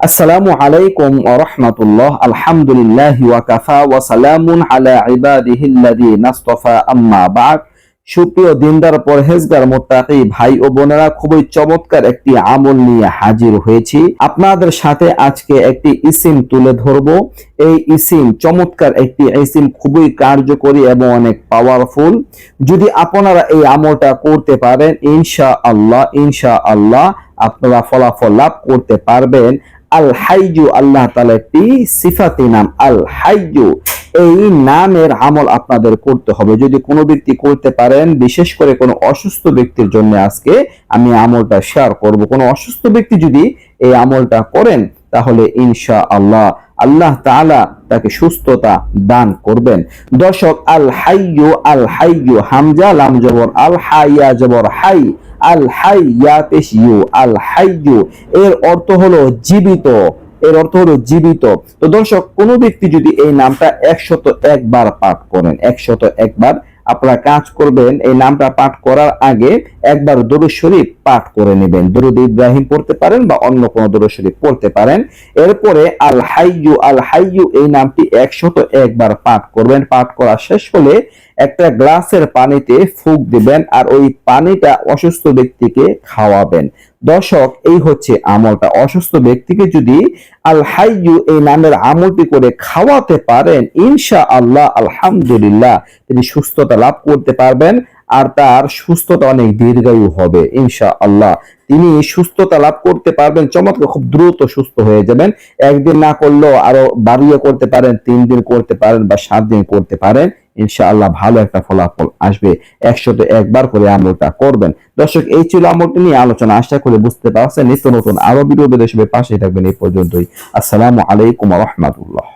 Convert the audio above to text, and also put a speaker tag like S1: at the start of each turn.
S1: আসসালামু আলাইকুম রাহমাতুল্লাহ। আলহামদুলিল্লাহ ওয়া কাফা ওয়া সালামুন আলা ইবাদিহিল্লাযিনা ইসতাফা আম্মা বা'দ। সুপ্রিয় দিনদার পরহেজগার মোত্তাকি ভাই ও বোনেরা, খুবই চমৎকার একটি আমল নিয়ে হাজির হয়েছি। আপনাদের সাথে আজকে একটি ইসিম তুলে ধরব। এই ইসিম চমৎকার একটি ইসিম, খুবই কার্যকরী এবং অনেক পাওয়ারফুল যদি আপনারা এই আমলটা করতে পারেন ইনশা আল্লাহ ইনশা আল্লাহ আপনারা ফলাফল লাভ করতে পারবেন। আল হাইজু আল্লাহ তালা একটি সিফাতি নাম। আল হাইজু এই নামের আমল আপনাদের করতে হবে। যদি কোনো ব্যক্তি করতে পারেন, বিশেষ করে কোনো অসুস্থ ব্যক্তির জন্য আজকে আমি আমলটা শেয়ার করব। কোনো অসুস্থ ব্যক্তি যদি এই আমলটা করেন, তাহলে ইনশা আল্লাহ আল্লাহ তাআলা তাকে সুস্থতা দান করবেন। দর্শক, আল হাইয়ু আল হাইয়ু, হামজা, লাম জবর, আল হাইয়া জবর, হাই আল ইউ আল এর অর্থ হলো জীবিত, এর অর্থ হলো জীবিত। তো দর্শক ব্যক্তি যদি এই নামটা একশত একবার পাঠ করেন, একশত একবার আপনারা কাজ করবেন, এই নামটা পাঠ করার আগে একবার দরুদ শরীফ পাঠ করে নেবেন। দরুদ ইব্রাহিম পড়তে পারেন বা অন্য কোনো দরুদ শরীফ পড়তে পারেন। এরপরে আল হাইয়ু আল হাইয়ু এই নামটি একশত একবার পাঠ করবেন। পাঠ করা শেষ হলে একটা গ্লাসের পানিতে ফুক দিবেন আর ওই পানিটা অসুস্থ ব্যক্তিকে খাওয়াবেন। দর্শক, এই হচ্ছে আমলটা। অসুস্থ ব্যক্তিকে যদি আল হাইয়ু এই নামের আমলটি করে খাওয়াতে পারেন ইনশা আল্লাহ আলহামদুলিল্লাহ, তিনি সুস্থতা লাভ করতে পারবেন আর তার সুস্থতা অনেক দীর্ঘায়ু হবে ইনশা আল্লাহ তিনি সুস্থতা লাভ করতে পারবেন, চমৎকার, খুব দ্রুত সুস্থ হয়ে যাবেন। একদিন না করলেও আরও বাড়িয়ে করতে পারেন, তিন দিন করতে পারেন বা সাত দিন করতে পারেন। ইনশাআল্লাহ ভালো একটা ফলাফল আসবে একশোতে একবার করে আমলটা করবেন। দর্শক, এই ছিল আমলটি নিয়ে আলোচনা। আশা করে বুঝতে পারছেন। নিত্য নতুন আরও বিরোধী দেশে পাশে থাকবেন। এই পর্যন্তই। আসসালামু আলাইকুম রহমতুল্লাহ।